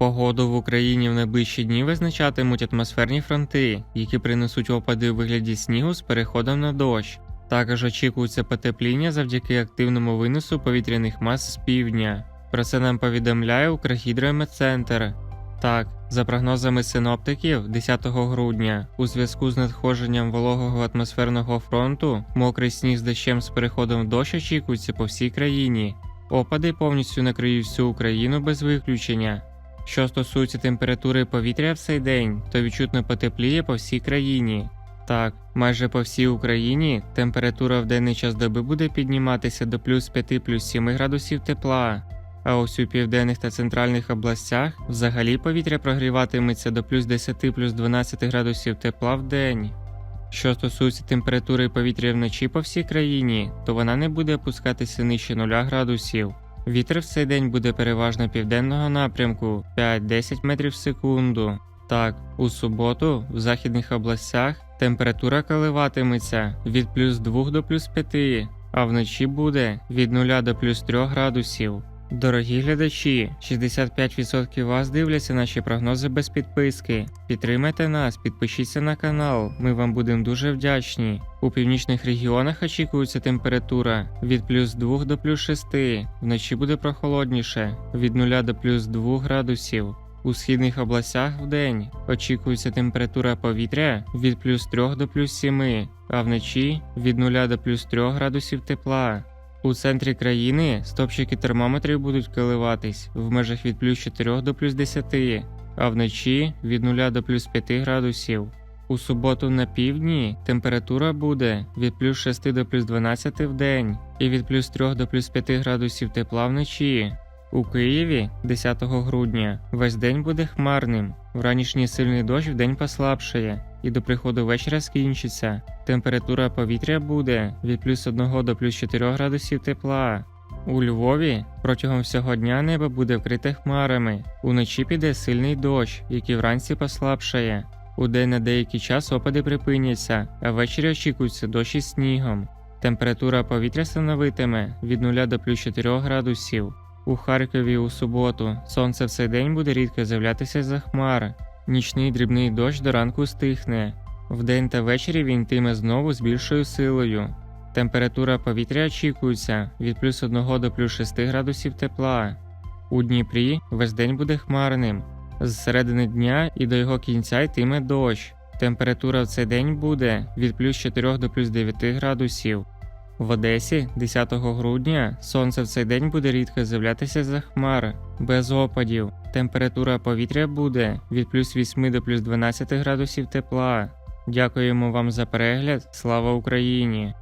Погоду в Україні в найближчі дні визначатимуть атмосферні фронти, які принесуть опади у вигляді снігу з переходом на дощ. Також очікується потепління завдяки активному виносу повітряних мас з півдня. Про це нам повідомляє Укргідрометцентр. Так, за прогнозами синоптиків, 10 грудня, у зв'язку з надходженням вологого атмосферного фронту, мокрий сніг з дощем з переходом в дощ очікується по всій країні. Опади повністю накриють всю Україну без виключення. Що стосується температури повітря в цей день, то відчутно потепліє по всій країні. Так, майже по всій Україні температура в денний час доби буде підніматися до плюс 5 плюс 7 градусів тепла. А ось у південних та центральних областях взагалі повітря прогріватиметься до плюс 10 плюс 12 градусів тепла в день. Що стосується температури повітря вночі по всій країні, то вона не буде опускатися нижче 0 градусів. Вітер в цей день буде переважно південного напрямку 5-10 метрів в секунду. Так, у суботу в західних областях температура коливатиметься від плюс 2 до плюс 5, а вночі буде від 0 до плюс 3 градусів. Дорогі глядачі, 65% вас дивляться наші прогнози без підписки. Підтримайте нас, підпишіться на канал, ми вам будемо дуже вдячні. У північних регіонах очікується температура від плюс 2 до плюс 6, вночі буде прохолодніше від 0 до плюс 2 градусів. У східних областях вдень очікується температура повітря від плюс 3 до плюс 7, а вночі від 0 до плюс 3 градусів тепла. У центрі країни стопчики термометрів будуть коливатись в межах від плюс 4 до плюс 10, а вночі від 0 до плюс 5 градусів. У суботу на півдні температура буде від плюс 6 до плюс 12 в день і від плюс 3 до плюс 5 градусів тепла вночі. У Києві 10 грудня весь день буде хмарним. Вранішній сильний дощ вдень послабшає і до приходу вечора скінчиться. Температура повітря буде від плюс 1 до плюс 4 градусів тепла. У Львові протягом всього дня небо буде вкрите хмарами. Уночі піде сильний дощ, який вранці послабшає. У день на деякий час опади припиняться, а ввечері очікується дощ із снігом. Температура повітря становитиме від 0 до плюс 4 градусів. У Харкові у суботу сонце в цей день буде рідко з'являтися за хмар. Нічний дрібний дощ до ранку стихне. Вдень та ввечері він йтиме знову з більшою силою. Температура повітря очікується від плюс 1 до плюс 6 градусів тепла. У Дніпрі весь день буде хмарним. З середини дня і до його кінця йтиме дощ. Температура в цей день буде від плюс 4 до плюс 9 градусів. В Одесі 10 грудня сонце в цей день буде рідко з'являтися за хмар, без опадів. Температура повітря буде від плюс 8 до плюс 12 градусів тепла. Дякуємо вам за перегляд. Слава Україні!